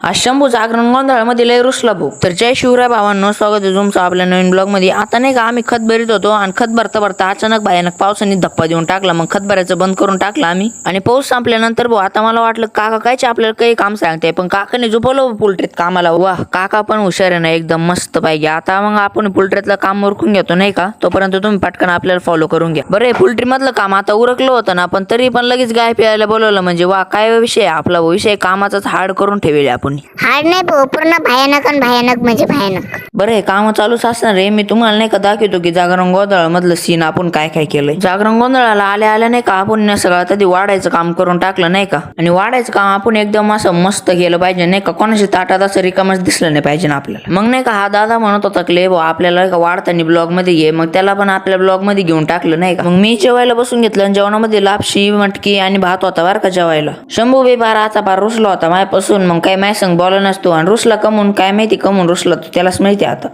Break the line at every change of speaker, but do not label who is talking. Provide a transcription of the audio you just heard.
आज शंभूचा जागरण गोंधळामध्ये लय रुसला भाऊ तर जय शिवराय भावांनो स्वागत आहे तुमचं आपल्या नवीन ब्लॉगमध्ये आता नाही का आम्ही खत भरीत होतो आणि खत भरता भरता अचानक भयानक पावसाने धप्पा देऊन टाकला. मग खत भरायचं बंद करून टाकलं आम्ही. आणि पाऊस संपल्यानंतर भाऊ आता मला वाटलं काका कायचे आपल्याला काही काम सांगते पण काकाने झोपवलं पोल्ट्रीत कामाला. वा काका पण हुशार आहे ना एकदम मस्त पाहिजे आता मग आपण पोल्ट्रीतलं काम उरकून घेतो नाही का? तोपर्यंत तुम्ही पटकन आपल्याला फॉलो करून घ्या. बरं पोल्ट्री मधलं काम आता उरकलं होतं ना पण तरी पण लगेच गाय प्यायला बोलवलं म्हणजे वा काय विषय आपला विषय कामाचाच हार्ड करून ठेवले आपण.
हार्ड नाही भाऊ पूर्ण भयानक आणि भयानक म्हणजे भयानक.
बरं हे काम चालूच असणार रे मी तुम्हाला नाही का दाखवतो की जागरण गोंधळ मधलं सीन आपण काय काय केलंय. जागरण गोंधळाला आल्या आल्या नाही का आपण सगळं आधी वाढायचं काम करून टाकलं नाही का? आणि वाढायचं काम आपण एकदम असं मस्त केलं पाहिजे नाही का? कोणाच्या ताटात असं रिकामच दिसलं नाही पाहिजे ना आपल्याला. मग नाही का हा दादा म्हणत होता की ले भाऊ आपल्याला का वाढताना ब्लॉगमध्ये ये. मग त्याला पण आपल्या ब्लॉगमध्ये घेऊन टाकलं नाही का? मग मी जेवायला बसून घेतलं आणि जेवणामध्ये लापशी मटकी आणि भात होता बरं का जेवायला. शंभू बे बारा आता पार रुसला होता मायापासून. मग काय माय संग बोला नसतो आणि रुसला कमून काय माहिती कमून रुसला तो त्यालाच माहिती आता